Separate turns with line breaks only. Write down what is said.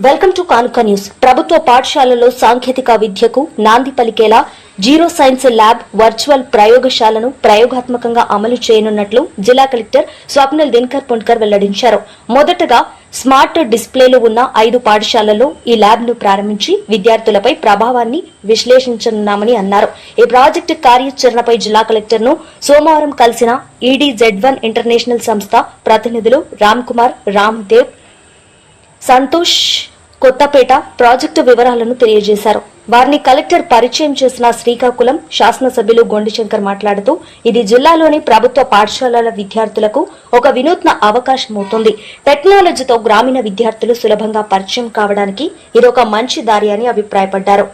Welcome to కానుక news. ప్రభుత్వ పాఠశాలల్లో సాంకేతిక విద్యకు నాంది పలికేలా జీరో సైన్స్ ల్యాబ్ వర్చువల్ ప్రయోగశాలను ప్రయోగాత్మకంగా అమలు చేయనున్నట్లు జిల్లా కలెక్టర్ స్వప్నల్ దినకర్ పుణ్కర్ వెల్లడించారు. మొదటగా స్మార్ట్ డిస్ప్లేలు ఉన్న ఐదు పాఠశాలల్లో ఈ ల్యాబ్ను ప్రారంభించి విద్యార్థులపై ప్రభావాన్ని విశ్లేషించనున్నామని అన్నారు. ఈ ప్రాజెక్టు కార్యాచరణపై జిల్లా కలెక్టర్ను సోమవారం కలిసిన ఈడీ జెడ్ వన్ ఇంటర్నేషనల్ సంస్థ ప్రతినిధులు రామ్ కుమార్ రామ్దేవ్ సంతోష్ కొత్తపేట ప్రాజెక్టు వివరాలను తెలియజేశారు. వారిని కలెక్టర్ పరిచయం చేసిన శ్రీకాకుళం శాసనసభ్యులు గొండిశంకర్ మాట్లాడుతూ ఇది జిల్లాలోని ప్రభుత్వ పాఠశాలల విద్యార్థులకు ఒక వినూత్న అవకాశం అవుతుంది. టెక్నాలజీతో గ్రామీణ విద్యార్థులు సులభంగా పరిచయం కావడానికి ఇదొక మంచి దారి అని అభిప్రాయపడ్డారు.